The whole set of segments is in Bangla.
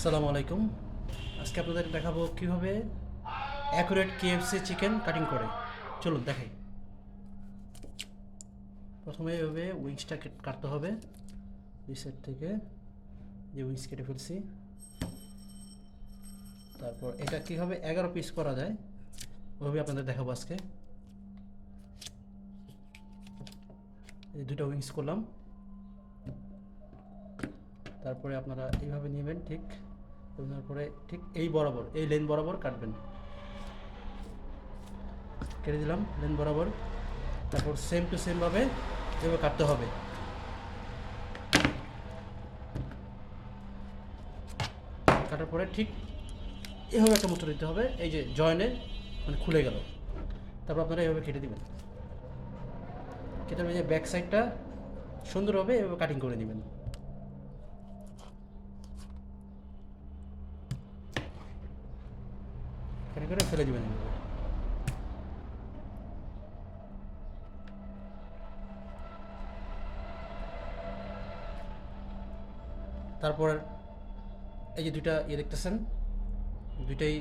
আসসালামু আলাইকুম। আজকে আপনাদের দেখাবো কীভাবে অ্যাকুরেট কেএফসি চিকেন কাটিং করে। চলুন, দেখাই। প্রথমে এভাবে উইংসটা কাটতে হবে। দুই সাইড থেকে যে উইংস কেটে ফেলছি। তারপর এটা কীভাবে এগারো পিস করা যায়, ওভাবে আপনাদের দেখাবো আজকে। এই দুটো উইংস করলাম। তারপরে আপনারা এইভাবে নেবেন ঠিক নেওয়ার পরে ঠিক এই বরাবর, এই লেন বরাবর কাটবেন। কেটে দিলাম, লেন বরাবর। তারপর সেম টু সেমভাবে এভাবে কাটতে হবে। কাটার পরে ঠিক এভাবে একটা মুচড় দিতে হবে, এই যে জয়েনে মানে খুলে গেল। তারপর আপনারা এভাবে কেটে দিবেন। কেটে যে ব্যাক সাইডটা সুন্দরভাবে এভাবে কাটিং করে নেবেন এখানে করে ফেলে দিবেন তারপর এই যে দুইটা ইয়ে দেখতেছেন, দুইটাই,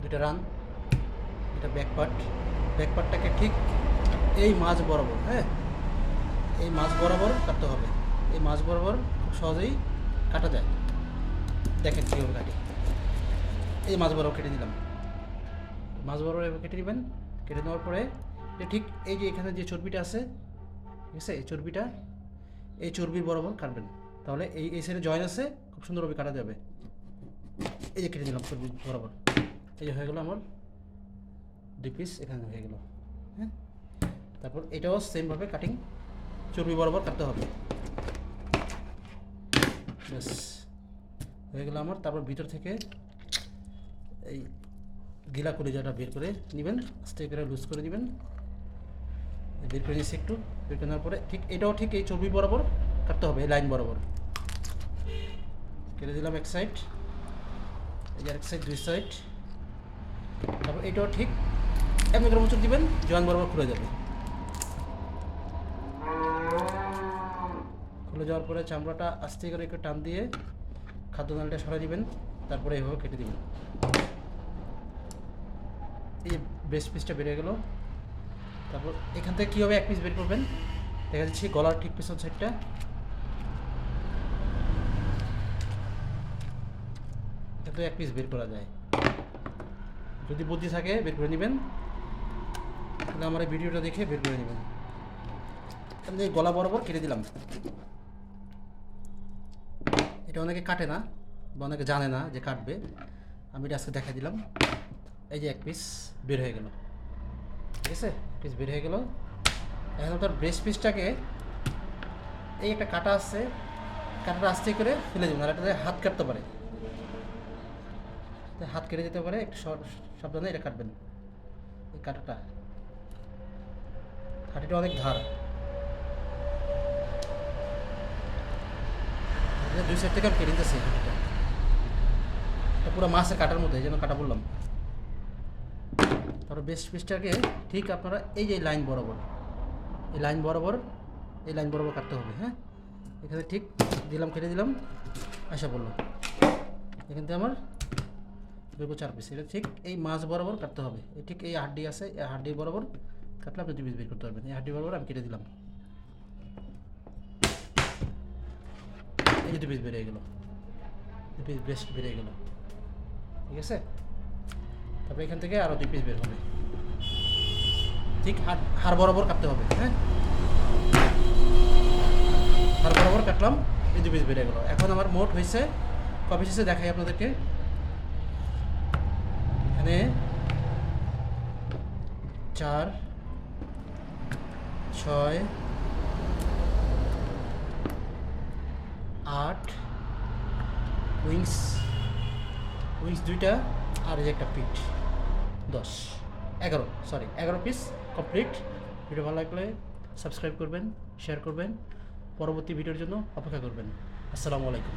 দুইটা রান এটা ব্যাক পার্ট ব্যাক পার্টটাকে ঠিক এই মাছ বরাবর হ্যাঁ? এই মাছ বরাবর কাটতে হবে। এই মাছ বরাবর খুব সহজেই কাটা যায়। দেখেন কীভাবে কাটি। এই মাছ বরাবর কেটে নিলাম। মাছ বরাবর এভাবে কেটে দিবেন কেটে নেওয়ার পরে ঠিক এই যে এখানে যে চর্বিটা আছে, ঠিক আছে? এই চর্বিটা, এই চর্বির বরাবর কাটবেন। তাহলে এই এই সাইডে জয়েন আছে, খুব সুন্দরভাবে কাটা যাবে। এই যে কেটে নিলাম চর্বি বরাবর। এই যে হয়ে গেলো আমার দুই পিস এখানে হয়ে গেল। হ্যাঁ? তারপর এটাও সেমভাবে কাটিং চর্বি বরাবর কাটতে হবে। ব্যাস, হয়ে গেলো আমার। তারপর ভিতর থেকে এই গিলা কলিজাটা বের করে নেবেন আস্তে করে লুজ করে নেবেন। বের করে নিয়েছি একটু, বের করে নেওয়ার পরে ঠিক এটাও ঠিক এই চর্বি বরাবর কাটতে হবে, এই লাইন বরাবর। কেটে দিলাম এক সাইড, এই এক সাইড, দুই সাইড। তারপর এটাও ঠিক এমনি করে মুচুক দিবেন জয়েন বরাবর খুলে যাবে। খুলে যাওয়ার পরে চামড়াটা আস্তে করে একটু টান দিয়ে খাদ্য নালটা সরাই দিবেন, তারপরে এভাবে কেটে দিবেন। এই যে ব্রেস্ট পিসটা বেড়ে গেল। তারপর এখান থেকে কীভাবে এক পিস বের করবেন? দেখা যাচ্ছে গলার ঠিক পিছন সাইডটা কিন্তু এক পিস বের করা যায়। যদি বুদ্ধি থাকে, বের করে নেবেন। তাহলে আমার এই ভিডিওটা দেখে বের করে নেবেন। আমি গলা বরাবর কেটে দিলাম। এটা অনেকে কাটে না, বা অনেকে জানে না যে কাটবে। আমি এটা আজকে দেখা দিলাম। এই যে এক পিস বের হয়ে গেল। ঠিক আছে? পিস বের হয়ে গেল। এখন তার ব্রেস্ট পিসটাকে এই একটা কাটা আসছে কাটাটা আস্তে করে ফেলে দেবেন আর একটা হাত কাটতে পারে। হাত কেটে যেতে পারে, একটু সব- সাবধানে এটা কাটবেন। এই কাটাটা। হাঁটিটা অনেক ধার। দুই সাইড থেকে আমি কেটে দিতেছি পুরো মাছের কাটার মধ্যে, এই জন্য কাটা বললাম। তারপর বেস্ট পিসটাকে ঠিক আপনারা এই যে লাইন বরাবর, এই লাইন বরাবর, এই লাইন বরাবর কাটতে হবে হ্যাঁ? এখানে ঠিক দিলাম, কেটে দিলাম, আশা বলল এখান থেকে আমার দুটো চার পিস এটা ঠিক এই মাছ বরাবর কাটতে হবে, এই ঠিক এই হাড্ডি আছে, এই হাড্ডি বরাবর কাটলে আপনি দুই পিস বের করতে পারবেন, এই হাড্ডি বরাবর আমি কেটে দিলাম। এই যে দুই পিস বেরিয়ে গেলো, দুই পিস বেস্ট বেরিয়ে গেলো, ঠিক আছে? তারপরে এখান থেকে আরও দুই পিস বের হবে। ঠিক হাড় বরাবর কাটতে হবে হ্যাঁ? হাড় বরাবর কাটলাম, এই দুই পিস বেড়ে গেলো। এখন আমার মোট হয়েছে, কবে শেষে দেখাই আপনাদেরকে? এখানে চার, ছয়, আট, উইংস উইংস দুইটা আর এই একটা পিঠ দশ। এগারো সরি এগারো পিস কমপ্লিট ভিডিও ভালো লাগলে সাবস্ক্রাইব করবেন শেয়ার করবেন। পরবর্তী ভিডিওর জন্য অপেক্ষা করবেন। আসসালামু আলাইকুম।